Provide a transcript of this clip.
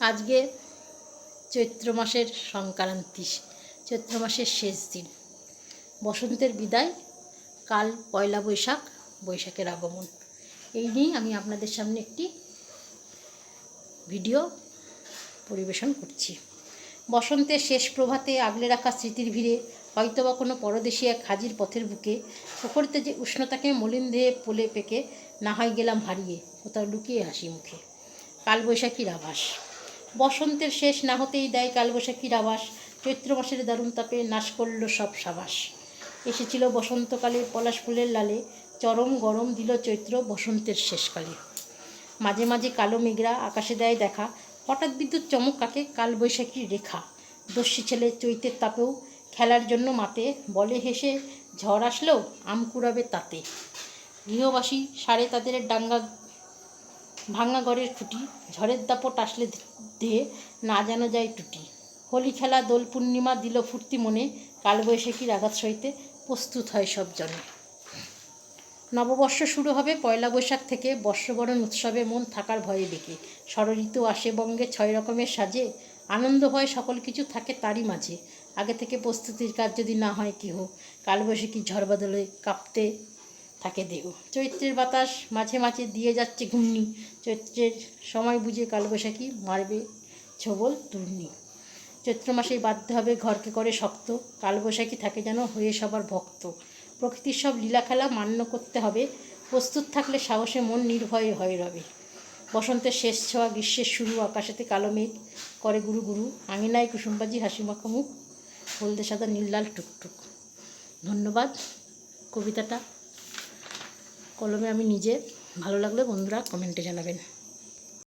আজকে চৈত্র মাসের সংক্রান্তি, চৈত্র মাসের শেষ দিন। বসন্তের বিদায়, কাল পয়লা বৈশাখ, বৈশাখের আগমন। এই নিয়েই আমি আপনাদের সামনে একটি ভিডিও পরিবেশন করছি। বসন্তের শেষ প্রভাতে আগলে রাখা স্মৃতির ভিড়ে হয়তোবা কোনো পরদেশী এক হাজির পথের বুকে প্রকৃতিতে যে উষ্ণতাকে মলিন দেহে পোলে পেকে, না হয় গেলাম হারিয়ে কোথাও লুকিয়ে হাসি মুখে। কালবৈশাখীর আভাস। বসন্তের শেষ না হতেই দেয় কালবৈশাখীর আভাস চৈত্র মাসের দারুণ তাপে নাশ করল সব সাবাস। এসেছিল বসন্তকালে পলাশ ফুলের লালে, চরম গরম দিল চৈত্র বসন্তের শেষকালে মাঝে মাঝে কালো মেঘরা আকাশে দেয় দেখা, হঠাৎ বিদ্যুৎ চমক কাকে? কালবৈশাখীর রেখা। দস্যি ছেলে চৈতের তাপেও খেলার জন্য মাতে বলে হেসে, ঝড় আসলেও আম কুড়াবে তাতে। গৃহবাসী সারে তাদের ডাঙ্গা ভাঙা খুঁটি, ঝড়ের দাপট আসলে দেহে না জানা যায় টুটি। হোলি খেলা, দোল পূর্ণিমা দিল ফুর্তি মনে কালবৈশাখীর আঘাত সইতে প্রস্তুত হয় সব জনে নববর্ষ শুরু হবে পয়লা বৈশাখ থেকে বর্ষবরণ উৎসবে মন থাকার ভয়ে বেঁকে ষড়ঋতু আসে বঙ্গে ছয় রকমের সাজে। আনন্দ হয় সকল কিছু থাকে তারই মাঝে। আগে থেকে প্রস্তুতির কাজ যদি না হয় কেহ? কালবৈশাখী ঝড় বদলে কাঁপতে থাকে দেহ চৈত্রের বাতাস মাঝে মাঝে দিয়ে যাচ্ছে ঘূর্ণি। চৈত্রের সময় বুঝে কালবৈশাখী মারবে ছবল তূর্ণি। চৈত্র মাসেই বাধ্য হবে ঘরকে করে শক্ত। কালবৈশাখী থাকে যেন হয়ে সবার ভক্ত। প্রকৃতির সব লীলা খেলা মান্য করতে হবে। প্রস্তুত থাকলে সাহসে মন নির্ভয়ে হয়ে রবে। বসন্তের শেষ ছোঁয়া, গ্রীষ্মের শুরু, আকাশেতে কালো মেঘ, করে গুরু গুরু, আঙিনায় কুসুমবাজি, হাসি মাখা মুখ হলদে সাদা নীল লাল টুকটুক। ধন্যবাদ। কবিতাটা কলমে আমি নিজে ভালো লাগলে বন্ধুরা কমেন্টে জানাবেন।